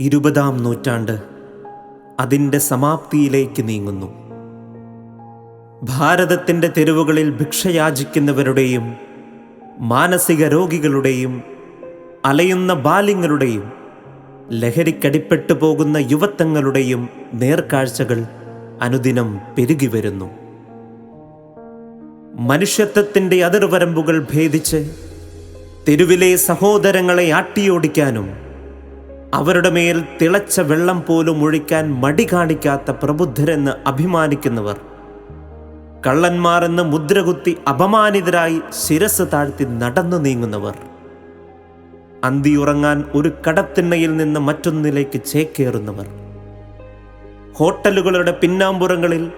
ഇരുപതാം നൂറ്റാണ്ട് അതിന്റെ സമാപ്തിയിലേക്ക് നീങ്ങുന്നു. ഭാരതത്തിന്റെ തെരുവുകളിൽ ഭിക്ഷയാചിക്കുന്നവരുടെയും മാനസിക രോഗികളുടെയും അലയുന്ന ബാല്യങ്ങളുടെയും ലഹരിക്കടിപ്പെട്ടു പോകുന്ന യുവത്വങ്ങളുടെയും നേർക്കാഴ്ചകൾ അനുദിനം പെരുകി വരുന്നു. മനുഷ്യത്വത്തിന്റെ അതിർവരമ്പുകൾ ഭേദിച്ച് തെരുവിലെ സഹോദരങ്ങളെ ആട്ടിയോടിക്കാനും അവരുടെ മേൽ തിളച്ച വെള്ളം പോലും ഒഴിക്കാൻ മടി കാണിക്കാത്ത പ്രബുദ്ധരെന്ന് അഭിമാനിക്കുന്നവർ. കള്ളന്മാരെന്ന് മുദ്രകുത്തി അപമാനിതരായി ശിരസ് താഴ്ത്തി നടന്നു നീങ്ങുന്നവർ. അന്തിയുറങ്ങാൻ ഒരു കടത്തിണ്ണയിൽ നിന്ന് മറ്റൊന്നിലേക്ക് ചേക്കേറുന്നവർ. ഹോട്ടലുകളുടെ പിന്നാമ്പുറങ്ങളിൽ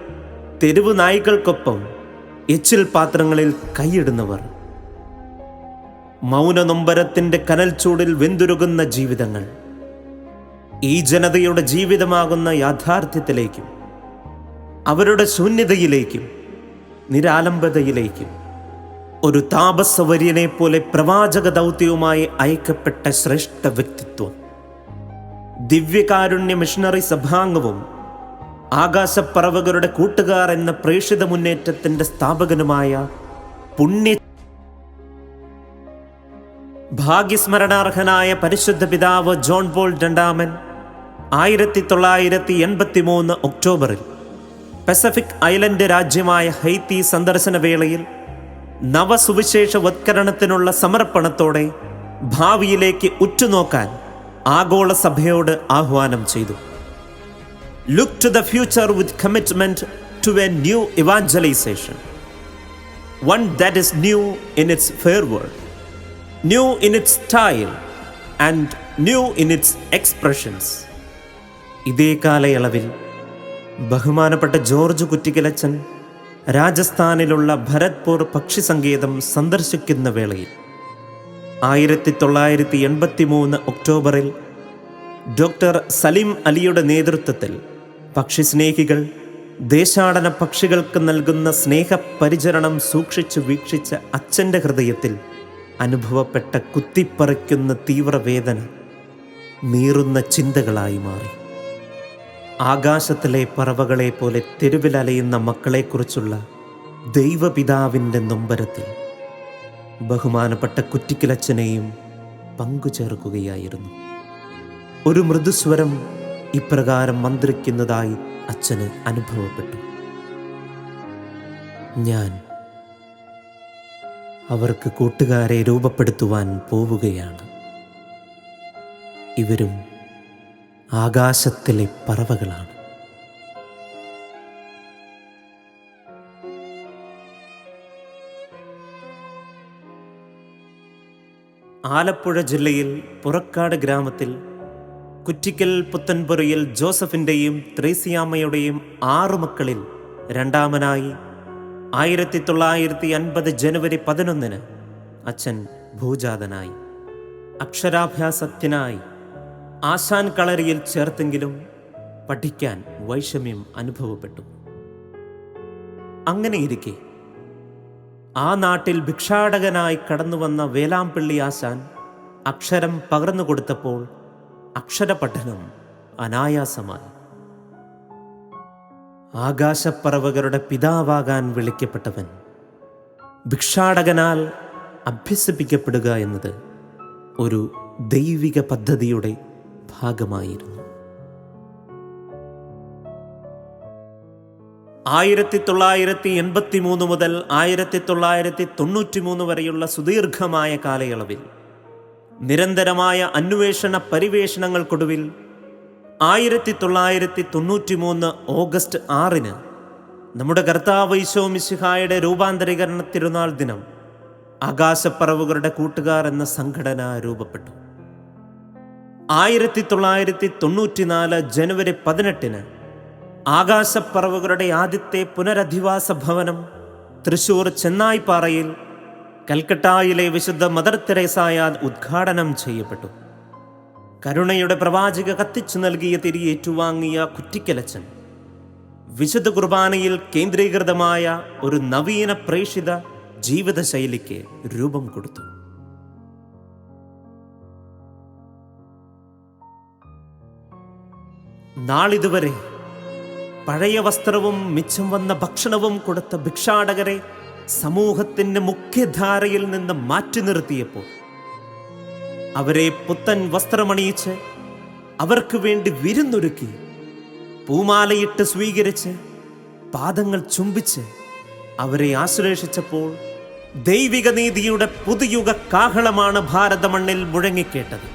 തെരുവ് നായ്ക്കൾക്കൊപ്പം എച്ചിൽ പാത്രങ്ങളിൽ കൈയിടുന്നവർ. മൗനനൊമ്പരത്തിന്റെ കനൽ ചൂടിൽ വെന്തുരുകുന്ന ജീവിതങ്ങൾ. ഈ ജനതയുടെ ജീവിതമാകുന്ന യാഥാർത്ഥ്യത്തിലേക്കും അവരുടെ ശൂന്യതയിലേക്കും നിരാലംബതയിലേക്കും ഒരു താപസവര്യനെ പോലെ പ്രവാചക ദൗത്യവുമായി അയക്കപ്പെട്ട ശ്രേഷ്ഠ വ്യക്തിത്വം ദിവ്യകാരുണ്യ മിഷണറി സഭാംഗവും ആകാശപ്പറവകരുടെ കൂട്ടുകാർ എന്ന പ്രേക്ഷിത മുന്നേറ്റത്തിന്റെ സ്ഥാപകനുമായ പുണ്യ ഭാഗ്യസ്മരണാർഹനായ പരിശുദ്ധ പിതാവ് ജോൺ പോൾ രണ്ടാമൻ ആയിരത്തി തൊള്ളായിരത്തി എൺപത്തി മൂന്ന് ഒക്ടോബറിൽ പസഫിക് ഐലൻഡ് രാജ്യമായ ഹൈത്തി സന്ദർശന വേളയിൽ നവസുവിശേഷവത്കരണത്തിനുള്ള സമർപ്പണത്തോടെ ഭാവിയിലേക്ക് ഉറ്റുനോക്കാൻ ആഗോള സഭയോട് ആഹ്വാനം ചെയ്തു. Look to the future with commitment to a new evangelisation one that is new in its fair world new in its style and new in its expressions ഇതേ കാലയളവിൽ ബഹുമാനപ്പെട്ട ജോർജ് കുറ്റിക്കലച്ചൻ രാജസ്ഥാനിലുള്ള ഭരത്പൂർ പക്ഷി സങ്കേതം സന്ദർശിക്കുന്ന വേളയിൽ ആയിരത്തി തൊള്ളായിരത്തി എൺപത്തി മൂന്ന് ഒക്ടോബറിൽ ഡോക്ടർ സലീം അലിയുടെ നേതൃത്വത്തിൽ പക്ഷി സ്നേഹികൾ ദേശാടന പക്ഷികൾക്ക് നൽകുന്ന സ്നേഹപരിചരണം സൂക്ഷിച്ചു വീക്ഷിച്ച അച്ഛന്റെ ഹൃദയത്തിൽ അനുഭവപ്പെട്ട കുത്തിപ്പറിക്കുന്ന തീവ്രവേദന നീറുന്ന ചിന്തകളായി മാറി. ആകാശത്തിലെ പറവകളെ പോലെ തെരുവിലലയുന്ന മക്കളെക്കുറിച്ചുള്ള ദൈവപിതാവിന്റെ നൊമ്പരത്തിൽ ബഹുമാനപ്പെട്ട കുറ്റിക്കിലച്ചനെയും പങ്കുചേർക്കുകയായിരുന്നു. ഒരു മൃദുസ്വരം ഇപ്രകാരം മന്ത്രിക്കുന്നതായി അച്ഛന് അനുഭവപ്പെട്ടു. ഞാൻ അവർക്ക് കൂട്ടുകാരെ രൂപപ്പെടുത്തുവാൻ പോവുകയാണ്. ഇവരും ആകാശത്തിലെ പറവകളാണ്. ആലപ്പുഴ ജില്ലയിൽ പുറക്കാട് ഗ്രാമത്തിൽ കുറ്റിക്കൽ പുത്തൻപുറയിൽ ജോസഫിന്റെയും ത്രേസിയാമ്മയുടെയും ആറു മക്കളിൽ രണ്ടാമനായി ആയിരത്തി തൊള്ളായിരത്തി അൻപത് ജനുവരി പതിനൊന്നിന് അച്ഛൻ ഭൂജാതനായി. അക്ഷരാഭ്യാസത്തിനായി ആശാൻ കളരിയിൽ ചേർത്തെങ്കിലും പഠിക്കാൻ വൈഷമ്യം അനുഭവപ്പെട്ടു. അങ്ങനെയിരിക്കെ ആ നാട്ടിൽ ഭിക്ഷാടകനായി കടന്നുവന്ന വേലാമ്പിള്ളി ആശാൻ അക്ഷരം പകർന്നു കൊടുത്തപ്പോൾ അക്ഷരപഠനം അനായാസമായി. ആകാശപ്പറവകരുടെ പിതാവാകാൻ വിളിക്കപ്പെട്ടവൻ ഭിക്ഷാടകനാൽ അഭ്യസിപ്പിക്കപ്പെടുക എന്നത് ഒരു ദൈവിക പദ്ധതിയുടെ ഭാഗമായിരുന്നു. ആയിരത്തി തൊള്ളായിരത്തി എൺപത്തി മൂന്ന് മുതൽ ആയിരത്തി തൊള്ളായിരത്തി തൊണ്ണൂറ്റി മൂന്ന് വരെയുള്ള സുദീർഘമായ കാലയളവിൽ നിരന്തരമായ അന്വേഷണ പരിവേഷണങ്ങൾക്കൊടുവിൽ ആയിരത്തി തൊള്ളായിരത്തി തൊണ്ണൂറ്റി മൂന്ന് ഓഗസ്റ്റ് ആറിന് നമ്മുടെ കർത്താവ് ഈശോ മിശിഹായുടെ രൂപാന്തരീകരണ തിരുനാൾ ദിനം ആകാശപ്പറവുകളുടെ കൂട്ടുകാർ എന്ന സംഘടന രൂപപ്പെട്ടു. ആയിരത്തി തൊള്ളായിരത്തി തൊണ്ണൂറ്റിനാല് ജനുവരി പതിനെട്ടിന് ആകാശപ്പറവുകളുടെ ആദ്യത്തെ പുനരധിവാസ ഭവനം തൃശൂർ ചെന്നായിപ്പാറയിൽ കൽക്കട്ടായിലെ വിശുദ്ധ മദർ തെരേസായാൽ ഉദ്ഘാടനം ചെയ്യപ്പെട്ടു. കരുണയുടെ പ്രവാചക കത്തിച്ചു നൽകിയ തിരി ഏറ്റുവാങ്ങിയ കുറ്റിക്കലച്ചൻ വിശുദ്ധ കുർബാനയിൽ കേന്ദ്രീകൃതമായ ഒരു നവീന പ്രേഷിത ജീവിതശൈലിക്ക് രൂപം കൊടുത്തു. നാളിതുവരെ പഴയ വസ്ത്രവും മിച്ചം വന്ന ഭക്ഷണവും കൊടുത്ത ഭിക്ഷാടകരെ സമൂഹത്തിന്റെ മുഖ്യധാരയിൽ നിന്ന് മാറ്റി നിർത്തിയപ്പോൾ അവരെ പുത്തൻ വസ്ത്രമണിയിച്ച് അവർക്ക് വേണ്ടി വിരുന്നൊരുക്കി പൂമാലയിട്ട് സ്വീകരിച്ച് പാദങ്ങൾ ചുംബിച്ച് അവരെ ആശ്ലേഷിച്ചപ്പോൾ ദൈവിക നീതിയുടെ പുതുയുഗ കാഹളമാണ് ഭാരതമണ്ണിൽ മുഴങ്ങിക്കേട്ടത്.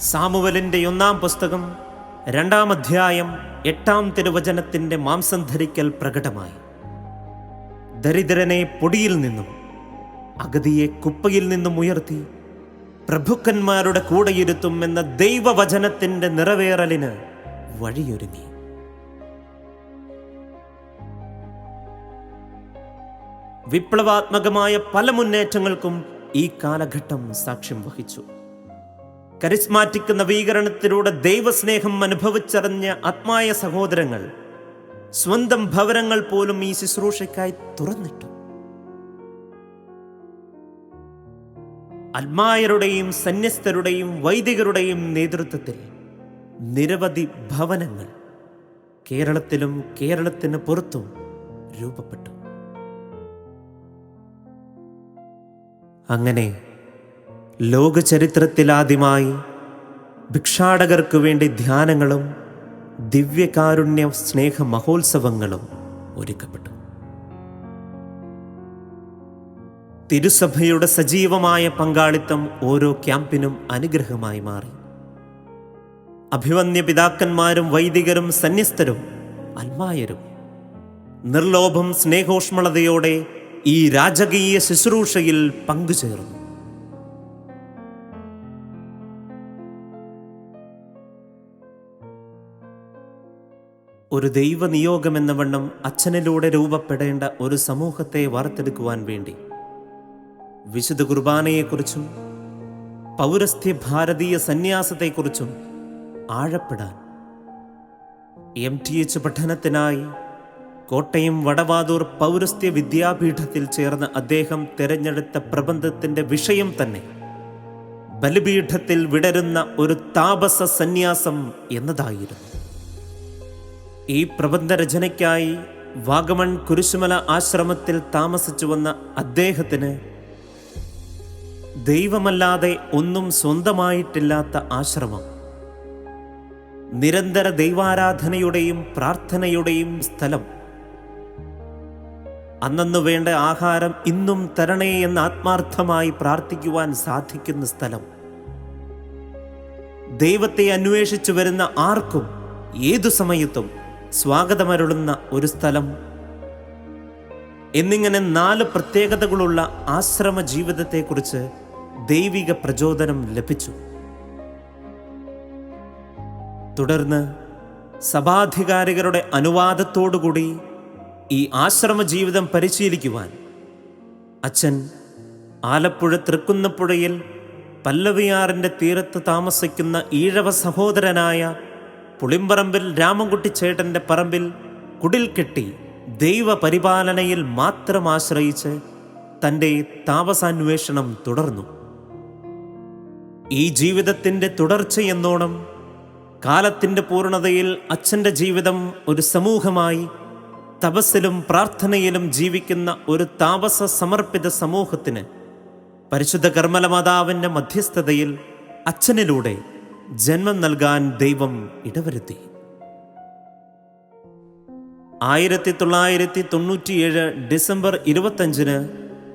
സാമുവലിന്റെ ഒന്നാം പുസ്തകം രണ്ടാം അധ്യായം എട്ടാം തിരുവചനത്തിന്റെ മാംസം ധരിക്കൽ പ്രകടമായി. ദരിദ്രനെ പൊടിയിൽ നിന്നും അഗതിയെ കുപ്പയിൽ നിന്നും ഉയർത്തി പ്രഭുക്കന്മാരുടെ കൂടെയിരുത്തും എന്ന ദൈവവചനത്തിന്റെ നിറവേറലിന് വഴിയൊരുങ്ങി. വിപ്ലവാത്മകമായ പല മുന്നേറ്റങ്ങൾക്കും ഈ കാലഘട്ടം സാക്ഷ്യം വഹിച്ചു. കരിസ്മാറ്റിക് നവീകരണത്തിലൂടെ ദൈവസ്നേഹം അനുഭവിച്ചറിഞ്ഞ ആത്മായ സഹോദരങ്ങൾ സ്വന്തം ഭവനങ്ങൾ പോലും ഈ ശുശ്രൂഷയ്ക്കായി തുറന്നിട്ടു. അൽമായരുടെയും സന്യസ്തരുടെയും വൈദികരുടെയും നേതൃത്വത്തിൽ നിരവധി ഭവനങ്ങൾ കേരളത്തിലും കേരളത്തിന് പുറത്തും രൂപപ്പെട്ടു. അങ്ങനെ ലോകചരിത്രത്തിലാദ്യമായി ഭിക്ഷാടകർക്ക് വേണ്ടി ധ്യാനങ്ങളും ദിവ്യകാരുണ്യ സ്നേഹ മഹോത്സവങ്ങളും ഒരുക്കപ്പെട്ടു. തിരുസഭയുടെ സജീവമായ പങ്കാളിത്തം ഓരോ ക്യാമ്പിനും അനുഗ്രഹമായി മാറി. അഭിവന്യ പിതാക്കന്മാരും വൈദികരും സന്യസ്തരും അൽമായരും നിർലോഭം സ്നേഹോഷ്മളതയോടെ ഈ രാജകീയ ശുശ്രൂഷയിൽ പങ്കുചേർന്നു. ഒരു ദൈവ നിയോഗമെന്ന വണ്ണം അച്ഛനിലൂടെ രൂപപ്പെടേണ്ട ഒരു സമൂഹത്തെ വാർത്തെടുക്കുവാൻ വേണ്ടി. വിശുദ്ധ കുർബാനയെക്കുറിച്ചും പൗരസ്ത്യ ഭാരതീയ സന്യാസത്തെക്കുറിച്ചും ആഴപ്പെടാൻ. എം ടി എച്ച് പഠനത്തിനായി കോട്ടയം വടവാതൂർ പൗരസ്ത്യ വിദ്യാപീഠത്തിൽ ചേർന്ന അദ്ദേഹം തിരഞ്ഞെടുത്ത പ്രബന്ധത്തിന്റെ വിഷയം തന്നെ. ബലിപീഠത്തിൽ വിടരുന്ന ഒരു താപസ സന്യാസം എന്നതായിരുന്നു. ഈ പ്രബന്ധ രചനയ്ക്കായി വാഗമൺ കുരിശുമല ആശ്രമത്തിൽ താമസിച്ചു വന്ന അദ്ദേഹത്തിന് ദൈവമല്ലാതെ ഒന്നും സ്വന്തമായിട്ടില്ലാത്ത ആശ്രമം. നിരന്തര ദൈവാരാധനയുടെയും പ്രാർത്ഥനയുടെയും സ്ഥലം. അന്നു വേണ്ട ആഹാരം ഇന്നും തരണേ എന്ന് ആത്മാർത്ഥമായി പ്രാർത്ഥിക്കുവാൻ സാധിക്കുന്ന സ്ഥലം. ദൈവത്തെ അന്വേഷിച്ചു വരുന്ന ആർക്കും ഏതു സമയത്തും സ്വാഗതമരുളുന്ന ഒരു സ്ഥലം. എന്നിങ്ങനെ നാല് പ്രത്യേകതകളുള്ള ആശ്രമ ജീവിതത്തെക്കുറിച്ച് ദൈവിക പ്രചോദനം ലഭിച്ചു. തുടർന്ന് സഭാധികാരികളുടെ അനുവാദത്തോടുകൂടി ഈ ആശ്രമ ജീവിതം പരിശീലിക്കുവാൻ അച്ഛൻ ആലപ്പുഴ തൃക്കുന്നപ്പുഴയിൽ പല്ലവിയാറിന്റെ തീരത്ത് താമസിക്കുന്ന ഈഴവ സഹോദരനായ പുളിമ്പറമ്പിൽ രാമൻകുട്ടിച്ചേട്ടന്റെ പറമ്പിൽ കുടിൽ കെട്ടി ദൈവപരിപാലനയിൽ മാത്രം ആശ്രയിച്ച് തന്റെ താപസാന്വേഷണം തുടർന്നു. ഈ ജീവിതത്തിന്റെ തുടർച്ചയെന്നോണം കാലത്തിന്റെ പൂർണതയിൽ അച്ഛന്റെ ജീവിതം ഒരു സമൂഹമായി തപസ്സിലും പ്രാർത്ഥനയിലും ജീവിക്കുന്ന ഒരു താപസ സമർപ്പിത സമൂഹത്തിന് പരിശുദ്ധ കർമ്മലമാതാവിന്റെ മധ്യസ്ഥതയിൽ അച്ഛനിലൂടെ ജന്മം നൽകാൻ ദൈവം ഇടവരുത്തി. ആയിരത്തി തൊള്ളായിരത്തി തൊണ്ണൂറ്റിയേഴ് ഡിസംബർ ഇരുപത്തഞ്ചിന്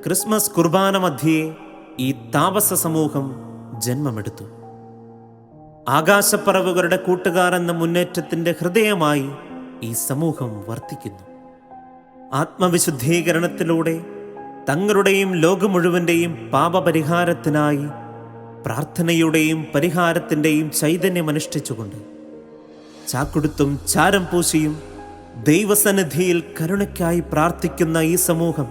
ക്രിസ്മസ് കുർബാന മധ്യേ ഈ താപസ സമൂഹം ജന്മമെടുത്തു. ആകാശപ്പറവുകളുടെ കൂട്ടുകാർ എന്ന മുന്നേറ്റത്തിന്റെ ഹൃദയമായി ഈ സമൂഹം വർത്തിക്കുന്നു. ആത്മവിശുദ്ധീകരണത്തിലൂടെ തങ്ങളുടെയും ലോകം മുഴുവന്റെയും പാപപരിഹാരത്തിനായി പ്രാർത്ഥനയുടെയും പരിഹാരത്തിന്റെയും ചൈതന്യമനുഷ്ഠിച്ചുകൊണ്ട് ചാക്കുടുത്തും ചാരം പൂശിയും ദൈവസന്നിധിയിൽ കരുണയ്ക്കായി പ്രാർത്ഥിക്കുന്ന ഈ സമൂഹം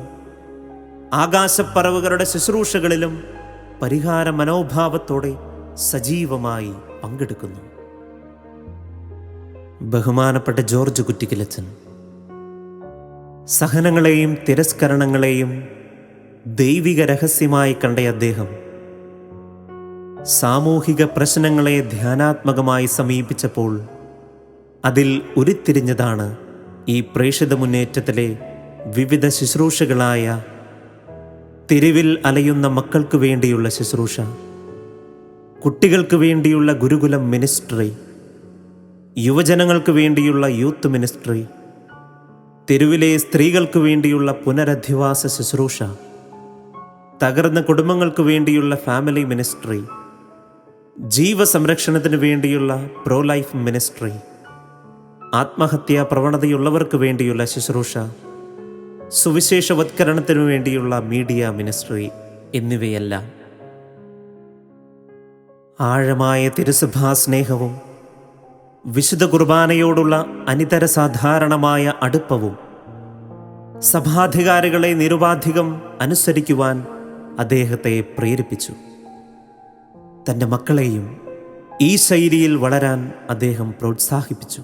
ആകാശപ്പറവുകളുടെ ശുശ്രൂഷകളിലും പരിഹാര മനോഭാവത്തോടെ സജീവമായി പങ്കെടുക്കുന്നു. ബഹുമാനപ്പെട്ട ജോർജ് കുറ്റിക്കിലച്ചൻ സഹനങ്ങളെയും തിരസ്കരണങ്ങളെയും ദൈവിക രഹസ്യമായി കണ്ട അദ്ദേഹം സാമൂഹിക പ്രശ്നങ്ങളെ ധ്യാനാത്മകമായി സമീപിച്ചപ്പോൾ അതിൽ ഉരുത്തിരിഞ്ഞതാണ് ഈ പ്രേഷിത മുന്നേറ്റത്തിലെ വിവിധ ശുശ്രൂഷകളായ തെരുവിൽ അലയുന്ന മക്കൾക്ക് വേണ്ടിയുള്ള ശുശ്രൂഷ കുട്ടികൾക്ക് വേണ്ടിയുള്ള ഗുരുകുലം മിനിസ്ട്രി യുവജനങ്ങൾക്ക് വേണ്ടിയുള്ള യൂത്ത് മിനിസ്ട്രി തെരുവിലെ സ്ത്രീകൾക്ക് വേണ്ടിയുള്ള പുനരധിവാസ ശുശ്രൂഷ തകർന്ന കുടുംബങ്ങൾക്ക് വേണ്ടിയുള്ള ഫാമിലി മിനിസ്ട്രി ജീവസംരക്ഷണത്തിന് വേണ്ടിയുള്ള പ്രോ ലൈഫ് മിനിസ്ട്രി ആത്മഹത്യാ പ്രവണതയുള്ളവർക്ക് വേണ്ടിയുള്ള ശുശ്രൂഷ സുവിശേഷവത്കരണത്തിനു വേണ്ടിയുള്ള മീഡിയ മിനിസ്ട്രി എന്നിവയെല്ലാം. ആഴമായ തിരുസഭാ സ്നേഹവും വിശുദ്ധ കുർബാനയോടുള്ള അനിതര സാധാരണമായ അടുപ്പവും സഭാധികാരികളെ നിരുപാധികം അനുസരിക്കുവാൻ അദ്ദേഹത്തെ പ്രേരിപ്പിച്ചു. തന്റെ മക്കളെയും ഈ ശൈലിയിൽ വളരാൻ അദ്ദേഹം പ്രോത്സാഹിപ്പിച്ചു.